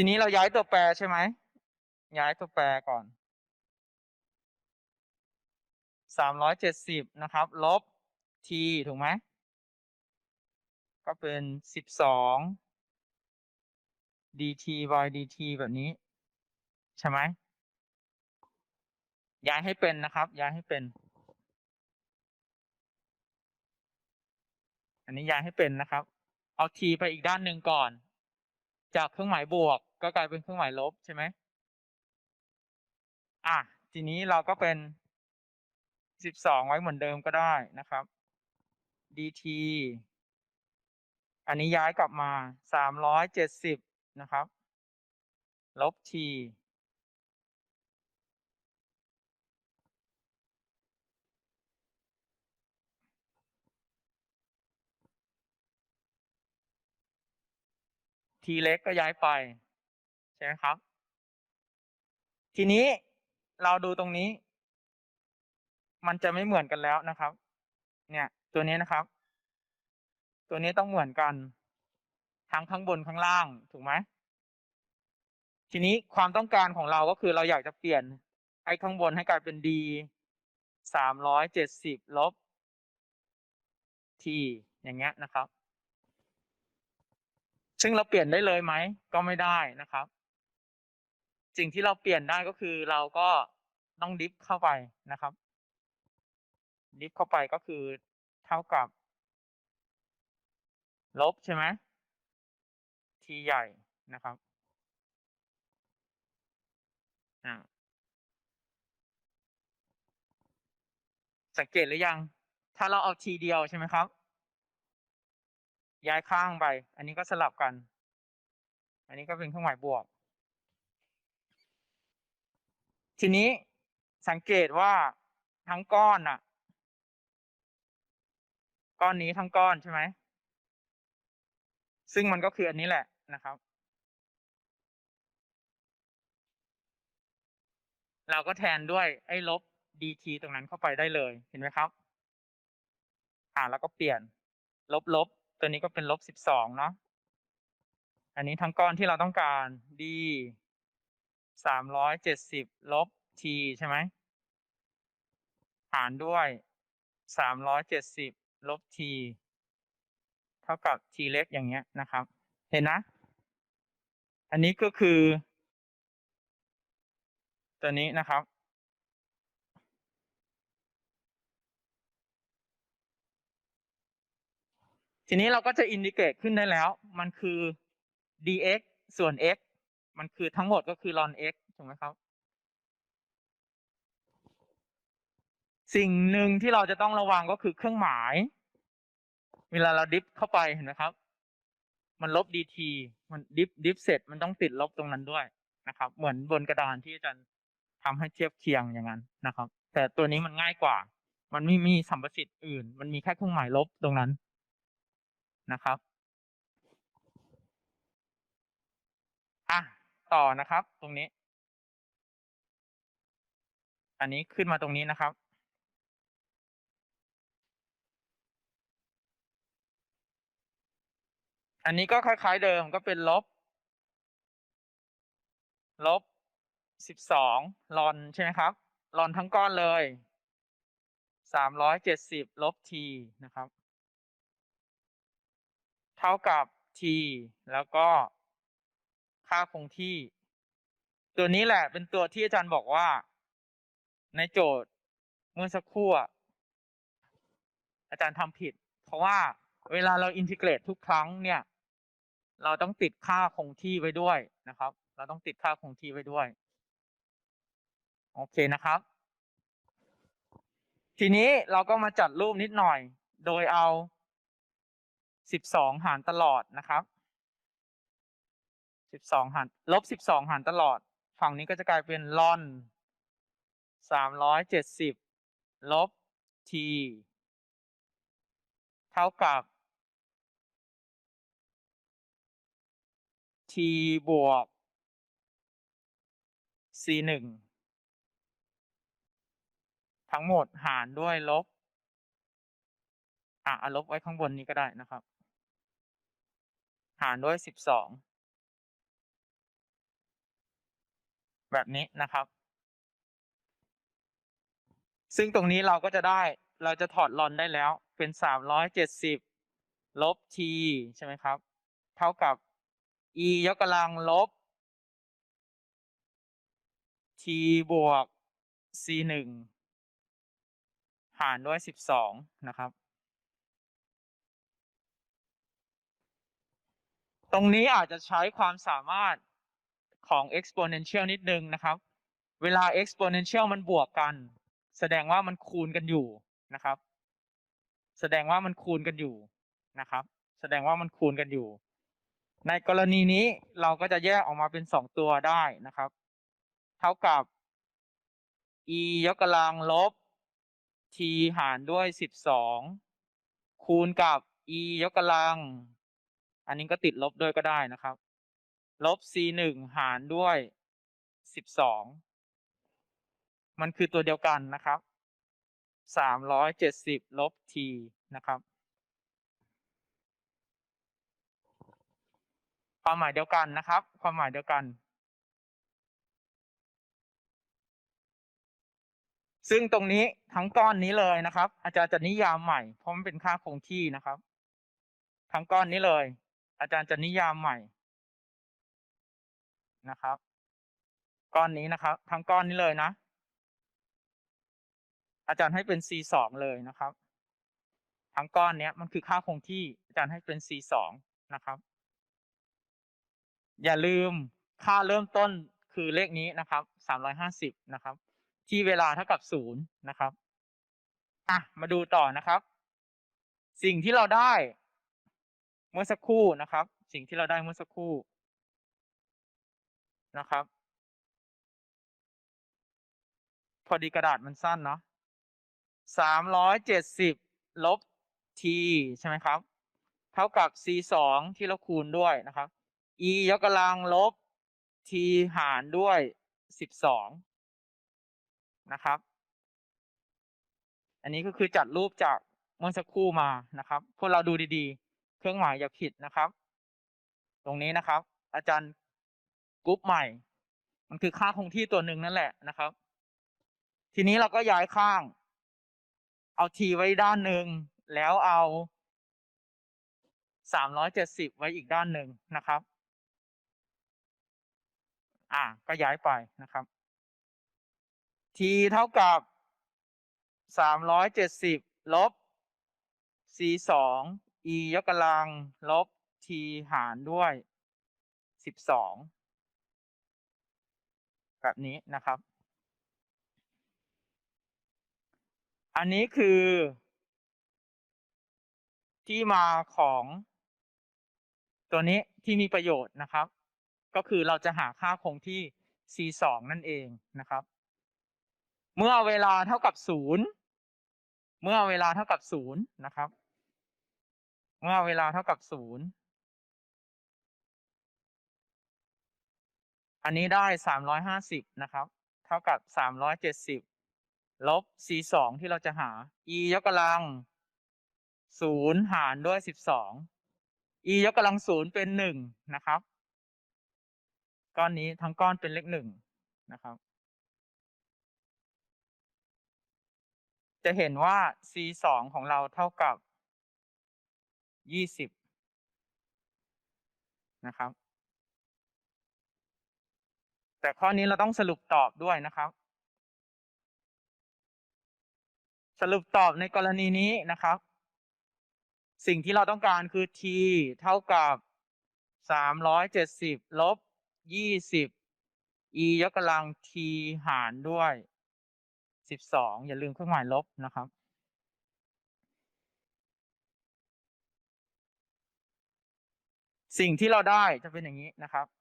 ทีนี้เราย้ายตัวแปรใช่ไหม ย้ายตัวแปรก่อน สามร้อยเจ็ดสิบนะครับ ลบ t ถูกไหม ก็เป็นสิบสอง dt by dt แบบนี้ ใช่ไหม ย้ายให้เป็นนะครับ ย้ายให้เป็น อันนี้ย้ายให้เป็นนะครับ เอา t ไปอีกด้านหนึ่งก่อนจากเครื่องหมายบวก ก็กลายเป็นเครื่องหมายลบใช่ไหมอะทีนี้เราก็เป็นสิบสองไว้เหมือนเดิมก็ได้นะครับ dt อันนี้ย้ายกลับมาสามร้อยเจ็ดสิบนะครับ ลบ t ทีเล็กก็ย้ายไป ใช่ไหมครับ ทีนี้เราดูตรงนี้ มันจะไม่เหมือนกันแล้วนะครับ เนี่ย ตัวนี้นะครับ ตัวนี้ต้องเหมือนกัน ทั้งข้างบนข้างล่างถูกไหมทีนี้ความต้องการของเราก็คือเราอยากจะเปลี่ยนไอ้ข้างบนให้กลายเป็น d สามร้อยเจ็ดสิบลบ t อย่างเงี้ยนะครับ ซึ่งเราเปลี่ยนได้เลยไหม ก็ไม่ได้นะครับ สิ่งที่เราเปลี่ยนได้ก็คือเราก็ต้องดิฟเข้าไปนะครับ ดิฟเข้าไปก็คือเท่ากับ ลบใช่ไหม t ใหญ่นะครับสังเกตหรือยัง ถ้าเราเอา t เดียวใช่ไหมครับ ย้ายข้างไป อันนี้ก็สลับกัน อันนี้ก็เป็นเครื่องหมายบวก ทีนี้สังเกตว่าทั้งก้อนน่ะ ก้อนนี้ทั้งก้อนใช่ไหม ซึ่งมันก็คืออันนี้แหละนะครับ เราก็แทนด้วยไอ้ลบ dt ตรงนั้นเข้าไปได้เลยเห็นไหมครับ อ่าแล้วก็เปลี่ยน ลบลบตัวนี้ก็เป็นลบสิบสองเนาะอันนี้ทั้งก้อนที่เราต้องการ d สามร้อยเจ็ดสิบลบ t ใช่ไหมหารด้วยสามร้อยเจ็ดสิบลบ t เท่ากับ t เล็กอย่างเงี้ยนะครับ เห็นนะ อันนี้ก็คือ ตัวนี้นะครับทีนี้เราก็จะอินดิเกตขึ้นได้แล้ว มันคือ dx ส่วน x มันคือทั้งหมดก็คือ ln x ถูกไหมครับ สิ่งหนึ่งที่เราจะต้องระวังก็คือเครื่องหมาย เวลาเราดิฟเข้าไปเห็นไหมครับ มันลบ dt มันดิฟดิฟเสร็จมันต้องติดลบตรงนั้นด้วยนะครับ เหมือนบนกระดานที่อาจารย์ทำให้เทียบเคียงอย่างนั้นนะครับ แต่ตัวนี้มันง่ายกว่า มันไม่มีสัมประสิทธิ์อื่น มันมีแค่เครื่องหมายลบตรงนั้นนะครับ อะ ต่อนะครับ ตรงนี้ อันนี้ขึ้นมาตรงนี้นะครับ อันนี้ก็คล้าย ๆ เดิมก็เป็นลบ ลบสิบสองลอนใช่ไหมครับลอนทั้งก้อนเลยสามร้อยเจ็ดสิบลบ t นะครับ เท่ากับ t แล้วก็ ค่าคงที่ ตัวนี้แหละเป็นตัวที่อาจารย์บอกว่า ในโจทย์เมื่อสักครู่อาจารย์ทำผิด เพราะว่าเวลาเราอินทิเกรตทุกครั้งเนี่ย เราต้องติดค่าคงที่ไว้ด้วยนะครับ เราต้องติดค่าคงที่ไว้ด้วย โอเคนะครับ ทีนี้เราก็มาจัดรูปนิดหน่อย โดยเอาสิบสองหารตลอดนะครับ สิบสองหารลบสิบสองหารตลอด ฝั่งนี้ก็จะกลายเป็นลอนสามร้อยเจ็ดสิบลบ t เท่ากับ t บวก c หนึ่งทั้งหมดหารด้วยลบ อะเอาลบไว้ข้างบนนี้ก็ได้นะครับ หารด้วยสิบสอง แบบนี้นะครับ ซึ่งตรงนี้เราก็จะได้เราจะถอดลอนได้แล้วเป็นสามร้อยเจ็ดสิบลบ t ใช่ไหมครับ เท่ากับ e ยกกำลังลบ t บวก c หนึ่งหารด้วยสิบสองนะครับ ตรงนี้อาจจะใช้ความสามารถ ของ exponential นิดนึงนะครับ เวลา exponential มันบวกกัน แสดงว่ามันคูณกันอยู่นะครับ แสดงว่ามันคูณกันอยู่นะครับ แสดงว่ามันคูณกันอยู่ ในกรณีนี้เราก็จะแยกออกมาเป็นสองตัวได้นะครับ เท่ากับ e ยกกำลังลบ t หารด้วยสิบสองคูณกับ e ยกกำลัง อันนี้ก็ติดลบด้วยก็ได้นะครับ ลบ c หนึ่งหารด้วยสิบสองมันคือตัวเดียวกันนะครับสามร้อยเจ็ดสิบลบ t นะครับ ความหมายเดียวกันนะครับ ความหมายเดียวกัน ซึ่งตรงนี้ทั้งก้อนนี้เลยนะครับ อาจารย์จะนิยามใหม่เพราะมันเป็นค่าคงที่นะครับ ทั้งก้อนนี้เลย อาจารย์จะนิยามใหม่ นะครับ ก้อนนี้นะครับ ทั้งก้อนนี้เลยนะ อาจารย์ให้เป็น c สองเลยนะครับ ทั้งก้อนเนี้ยมันคือค่าคงที่อาจารย์ให้เป็น c สองนะครับ อย่าลืมค่าเริ่มต้นคือเลขนี้นะครับสามร้อยห้าสิบนะครับ ที่เวลาเท่ากับศูนย์นะครับอะมาดูต่อนะครับ สิ่งที่เราได้เมื่อสักครู่นะครับ สิ่งที่เราได้เมื่อสักครู่ นะครับ พอดีกระดาษมันสั้นเนาะสามร้อยเจ็ดสิบลบ t ใช่ไหมครับ เท่ากับ c สองที่เราคูณด้วยนะครับ e ยกกำลังลบ t หารด้วยสิบสองนะครับ อันนี้ก็คือจัดรูปจากเมื่อสักครู่มานะครับ พวกเราดูดีๆ เครื่องหมายอย่าผิดนะครับ ตรงนี้นะครับ อาจารย์ กรุ๊ปใหม่ มันคือค่าคงที่ตัวหนึ่งนั่นแหละนะครับ ทีนี้เราก็ย้ายข้าง เอา t ไว้ด้านหนึ่ง แล้วเอาสามร้อยเจ็ดสิบไว้อีกด้านหนึ่งนะครับ อ่า ก็ย้ายไปนะครับ t เท่ากับสามร้อยเจ็ดสิบลบ c สอง e ยกกำลังลบ t หารด้วยสิบสอง แบบนี้นะครับ อันนี้คือ ที่มาของตัวนี้ที่มีประโยชน์นะครับ ก็คือเราจะหาค่าคงที่ c สองนั่นเองนะครับ เมื่อเวลาเท่ากับศูนย์เมื่อเวลาเท่ากับศูนย์นะครับ เมื่อเวลาเท่ากับศูนย์ อันนี้ได้สามร้อยห้าสิบนะครับ เท่ากับสามร้อยเจ็ดสิบลบ c สองที่เราจะหา e ยกกำลังศูนย์หารด้วยสิบสอง e ยกกำลังศูนย์เป็นหนึ่งนะครับ ก้อนนี้ทั้งก้อนเป็นเลขหนึ่งนะครับ จะเห็นว่า c สองของเราเท่ากับยี่สิบนะครับ แต่ข้อนี้เราต้องสรุปตอบด้วยนะครับ สรุปตอบในกรณีนี้นะครับ สิ่งที่เราต้องการคือ t เท่ากับสามร้อยเจ็ดสิบลบยี่สิบ e ยกกำลัง t หารด้วยสิบสองอย่าลืมเครื่องหมายลบนะครับ สิ่งที่เราได้จะเป็นอย่างนี้นะครับ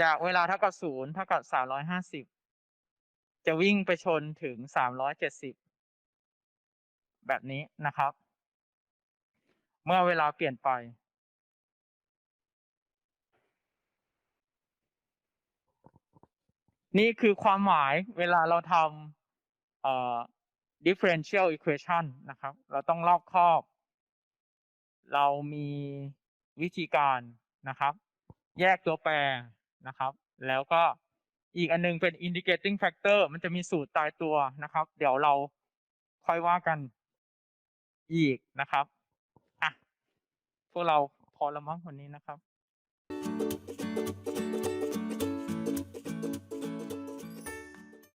จากเวลาเท่ากับศูนย์เท่ากับสามร้อยห้าสิบจะวิ่งไปชนถึงสามร้อยเจ็ดสิบแบบนี้นะครับ เมื่อเวลาเปลี่ยนไป นี่คือความหมายเวลาเราทำเอ่อ differential equation นะครับ เราต้องรอบครอบ เรามีวิธีการนะครับ แยกตัวแปร นะครับ แล้วก็อีกอันหนึงเป็น indicating factor มันจะมีสูตรตายตัวนะครับ เดี๋ยวเราค่อยว่ากันอีกนะครับอะพวกเราพอละมั้งวันนี้นะครับ